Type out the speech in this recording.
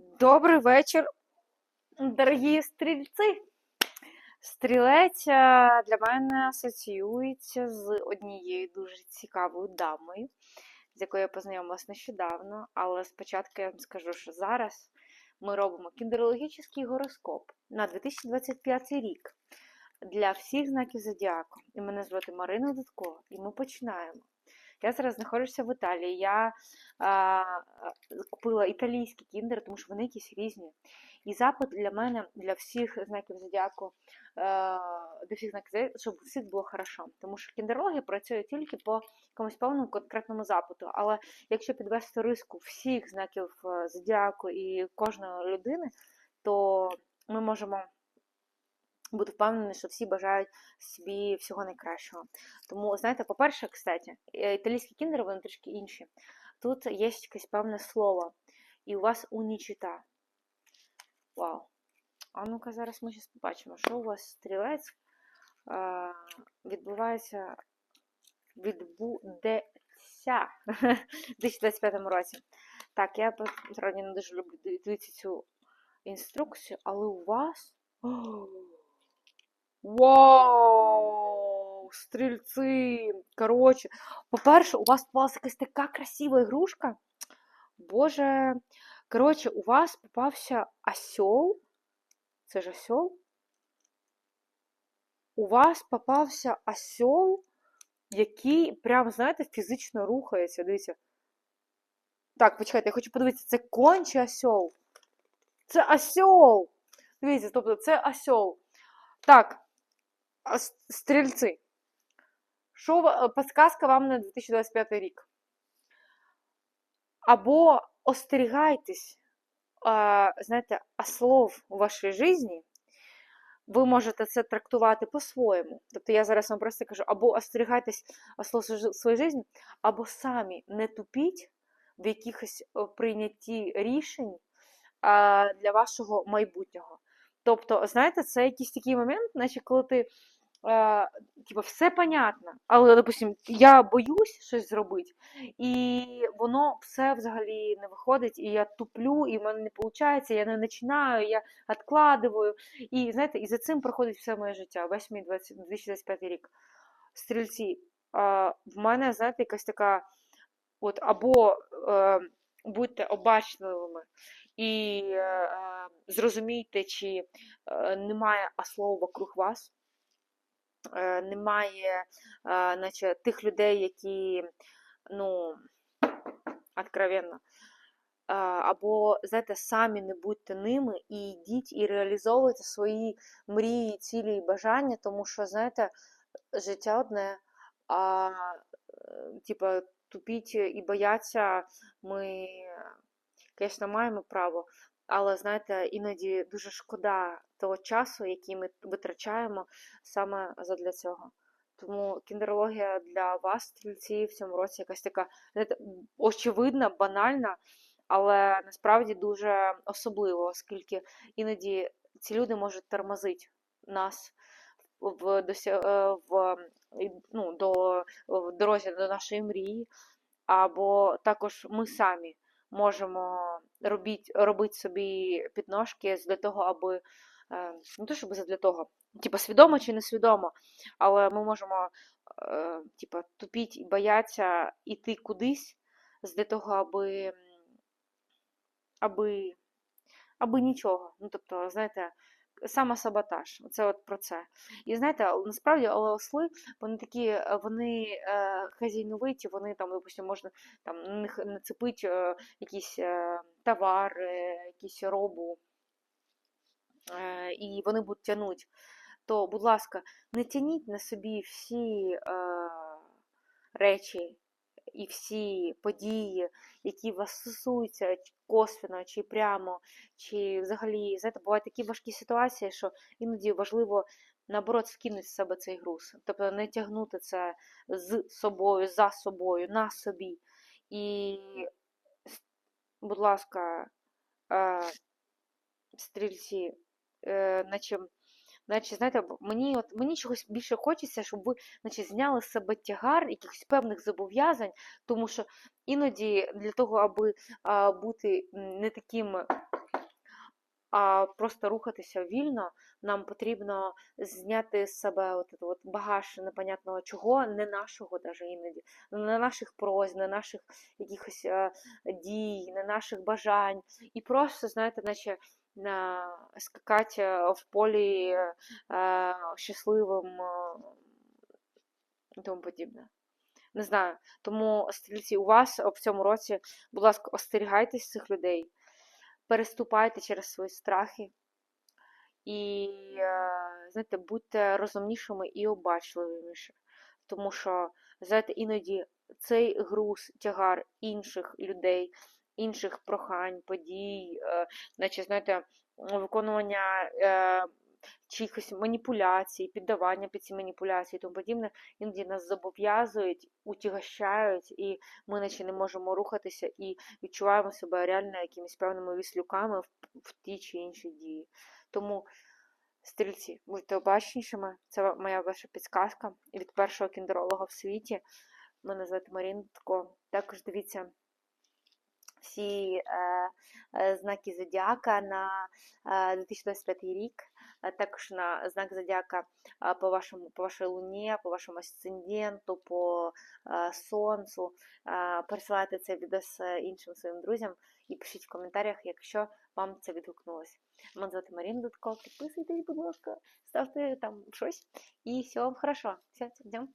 Добрий вечір, дорогі стрільці. Стрілець е, для мене асоціюється з однією дуже цікавою дамою, з якою я познайомилась нещодавно. Але спочатку я вам скажу, що зараз ми робимо кіндерологічний гороскоп на 2025 рік для всіх знаків зодіаку. І мене звати Марина Дудко, і ми починаємо. Я зараз знаходжуся в Італії. Я а, купила італійський кіндер, тому що вони якісь різні. І запит для мене, для всіх знаків зодіаку, е, для всіх знаків щоб всіх було хорошо. Тому що кіндерологія працює тільки по якомусь певному конкретному запиту. Але якщо підвести риску всіх знаків е, зодіаку і кожної людини, то ми можемо бути впевнені, що всі бажають собі всього найкращого. Тому, знаєте, по-перше, кстати, е, італійські кіндери, вони трішки інші. Тут є якесь певне слово, і у вас унічита. Вау. А ну-ка, зараз ми зараз побачимо, що у вас стрілець відбувається, відбудеться в 2025 році. Так, я сьогодні не дуже люблю дивитися цю інструкцію, але у вас. Вау! Стрільці! Коротше, по-перше, у вас попалася якась така красива ігрушка. Боже. Коротше, у вас попався осьол. Це ж осьол? У вас попався осьол, який прям, знаєте, фізично рухається. Дивіться. Так, почекайте, я хочу подивитися, це конь чи осьол? Це осьол! Дивіться, тобто це осьол. Так, стрільці. Що подсказка вам на 2025 рік? Або остерігайтесь, а, знаєте, ослов у вашій житті, ви можете це трактувати по-своєму. Тобто я зараз вам просто кажу, або остерігайтесь ослов в своїй житті, або самі не тупіть в якихось прийнятті рішень для вашого майбутнього. Тобто, знаєте, це якийсь такий момент, наче коли ти. Е, типу, все понятно, але, допустим, я боюсь щось зробити, і воно все взагалі не виходить, і я туплю, і в мене не виходить, я не починаю, я відкладую. І знаєте, і за цим проходить все моє життя, весь мій 20 2025 рік. Стрільці, е, в мене, знаєте, якась така, от або е, будьте обачливими і е, е, зрозумійте, чи е, немає ослов вокруг вас. Немає наче, тих людей, які, ну, откровенно, або, знаєте, самі не будьте ними і йдіть і реалізовуйте свої мрії, цілі і бажання, тому що, знаєте, життя одне, а типа, тупіть і бояться ми, звісно, маємо право. Але знаєте, іноді дуже шкода того часу, який ми витрачаємо саме задля цього. Тому кіндерологія для вас, стрільці, в цьому році якась така знаєте, очевидна, банальна, але насправді дуже особлива, оскільки іноді ці люди можуть тормозити нас в, е, в, ну, до, в дорозі до нашої мрії, або також ми самі можемо робити, робити собі підножки для того, аби е, не то, щоб для того, типу, свідомо чи несвідомо, але ми можемо типа, типу, тупіть і боятися йти кудись для того, аби, аби, аби нічого. Ну, тобто, знаєте, самосаботаж. Це от про це. І знаєте, насправді але осли, вони такі, е, вони е, хазяйновиті, вони там, допустимо, можна там на них нацепити е, якісь е, товари, якісь робу, е, і вони будуть тягнути. То, будь ласка, не тяніть на собі всі е, речі і всі події, які вас стосуються чи косвенно, чи прямо, чи взагалі, знаєте, бувають такі важкі ситуації, що іноді важливо наоборот скинути з себе цей груз. Тобто не тягнути це з собою, за собою, на собі. І, будь ласка, е, стрільці, е, наче, наче, знаєте, мені, от, мені чогось більше хочеться, щоб ви наче, зняли з себе тягар якихось певних зобов'язань, тому що іноді для того, аби а, бути не таким а просто рухатися вільно, нам потрібно зняти з себе от, от багаж непонятного чого, не нашого даже іноді, не наших просьб, не наших якихось е, дій, не наших бажань. І просто, знаєте, наче на скакати в полі щасливим е, і тому подібне. Не знаю. Тому стрільці, у вас в цьому році, будь ласка, остерігайтесь цих людей, переступайте через свої страхи. І, е, знаєте, будьте розумнішими і обачливішими. Тому що, знаєте, іноді цей груз, тягар інших людей, інших прохань, подій, е, наче, знаєте, виконування е, чихось маніпуляцій, піддавання під ці маніпуляції і тому подібне, іноді нас зобов'язують, утягощають, і ми наче не можемо рухатися і відчуваємо себе реально якимись певними віслюками в, в ті чи інші дії. Тому. Стрільці, будьте обачнішими, це моя ваша підсказка від першого кіндеролога в світі. Мене звати Маріна Тко. Також дивіться всі е, е, знаки зодіака на е, 2025 рік, також на знак зодіака е, по, вашому, по вашій луні, по вашому асценденту, по е, сонцю. Е, пересилайте це відео з іншим своїм друзям і пишіть в коментарях, якщо вам це відгукнулося. Мене звати Маріна Дудко. Підписуйтесь, будь ласка, ставте там щось. І все вам хорошо. Все, йдемо.